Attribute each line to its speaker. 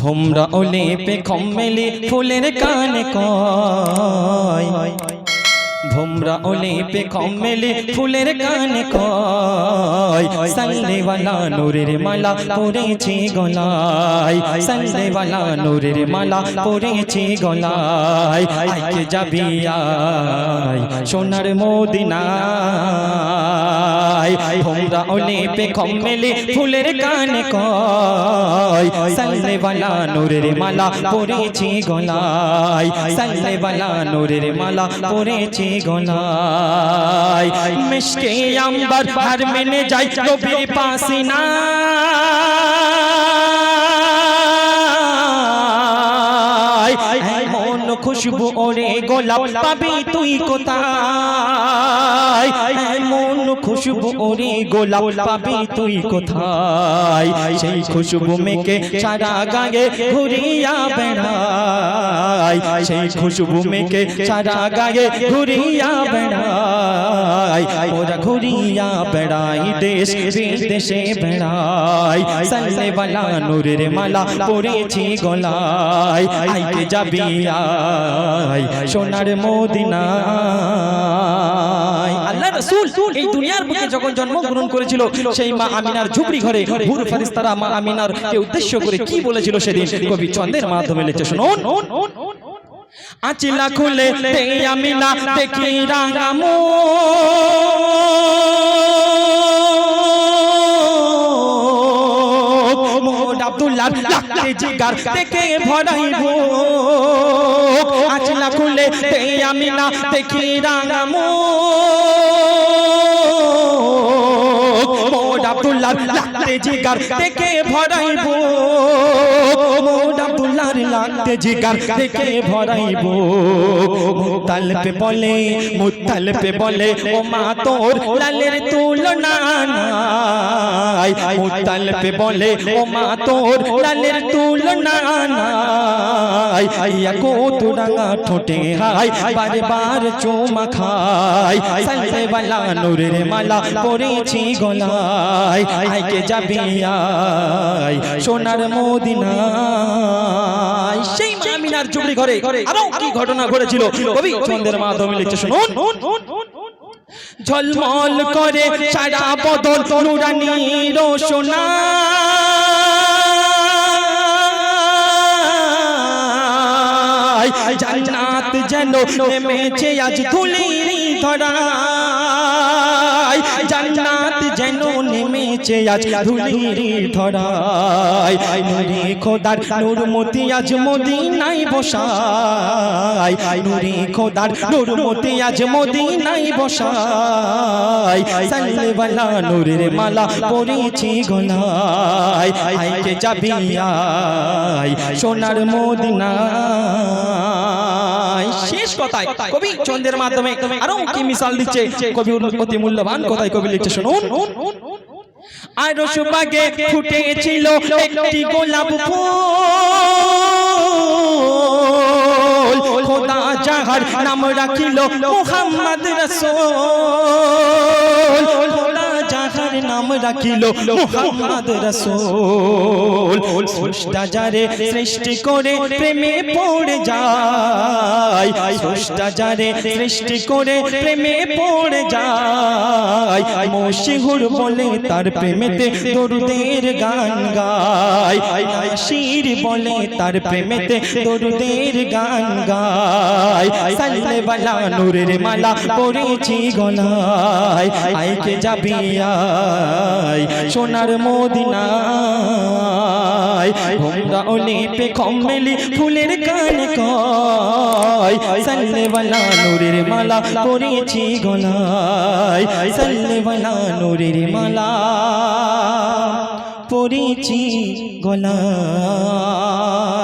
Speaker 1: ভোমরা ওলে পে কম্মেলি ফুলের কানে কয়। ভোমরা ওলে পে কম্মেলি ফুলের কান কয় সন্দেওয়ালা নূরের মালা পরেছে গলায় সন্দেওয়ালা নূরের মালা পরেছে গলায় আইকে যাবি আয় সোনার মদিনায় ভোমরা ওলে পে কম্মেলি ফুলের কান কয় সন্দেওয়ালা নূরের মালা পরেছে গলায় সন্দেওয়ালা নূরের মালা পরেছে গলায় মিশকে আম্বার হার মেনে যাই নবীর পাশে না। মন খুশবু ওরে গোলাপ পাবি তুই কোথায়? মন খুশবু ওরে গোলাপ পাবি তুই কোথায়? সেই খুশবু মেকে সারা গায়ে ঘুরিয়া বেড়ায়। সেই খুশবু মেকে সারা গায়ে ঘুরিয়া বেড়ায়। ওরা ঘুরিয়া বেড়াই দেশ বিদেশে বেড়াই সাল্লে বালা নূরের মালা পরেছি গলায়। আইকে যাবি আয়। সোনার মদিনায় আল্লাহ রাসূল এই দুনিয়ার বুকে যখন জন্মগ্রহণ করেছিল সেই মা আমিনার ঝুপড়ি ঘরে মা আমিনার কে উদ্দেশ্য করে কি বলেছিল সেদিন কবি চন্দের মাধ্যমে লিখছে শুনুন আচিলা খুলে তে আমিনা দেখি রাঙামো মোর আব্দুল্লাহ লাগতে জিগার থেকে ভরাইব আচিলা খুলে তে আমিনা দেখি রাঙামো। মোর আব্দুল্লাহ লাগতে জিগার থেকে ভরাইব। মোর আব্দুল্লাহর লাগতে জিগার থেকে ভরাইব। মুতালপে বলে মুতাল বলে মা, তোর লালের তুলনা নাই। মুতাল পে বলে মা, তোর লালের তুলনা নাই। আইয়া কো তুরাঙা ঠোঁটে হাই বারে বার চুমা সালতে বালা নূরের মালা পরেছি গলায়। আইকে যাবি আয়? সোনার মদিনায়। সেই মামিনার চুবড়ি ঘরে আরও কি ঘটনা ঘটেছিল? কবি চন্দ্রের মাধ্যমে লিখছে শুনুন। ঝলমল করে সারা বদল নুরানি রোশনা যেন নেমেছে আজ ধুলির ধরায়। জান্নাত যেন নেমেছে আজ ধুলির ধরায়। নুরি খোদার নূর মতি আজ মদিনায় বসায়। নুরি খোদার নূর মতি আজ মদিনায় বসায়। সাল্লেওয়ালা নূরের মালা পরেছি গলায়। আইকে যাবি আয়। সোনার মদিনায়। শেষ কথায় কবি চন্দ্রের মাধ্যমে আরও কি মিসাল দিচ্ছে কবি অতি মূল্যবান কথায় কবি লিখছে। শুনুন। আর সুবাগে ফুটেছিল একটি গোলাপ ফুল। খোদা যাহার নাম রাখিল মুহাম্মদ রাসূল। নাম রাখিল মুহাম্মদ রাসূল। স্রষ্টা যারে সৃষ্টি করে প্রেমে পড়ে যায় স্রষ্টা যারে সৃষ্টি করে প্রেমে পড়ে যায়। মশহুর বলে তার প্রেমেতে দরুদের গান গায় শির বলে তার প্রেমেতে দরুদের গান গায়। সাল্লে বালা নূরের মালা পরেছি গলায় আইকে যাবি আয়। সোনার মদিনায়। ভোমরা ওলে পে কম্মেলি ফুলের কান কয়। সাল্লে বালা নূরের মালা পরেছি গলায়। সাল্লে বালা নূরের মালা পরেছি গলায়।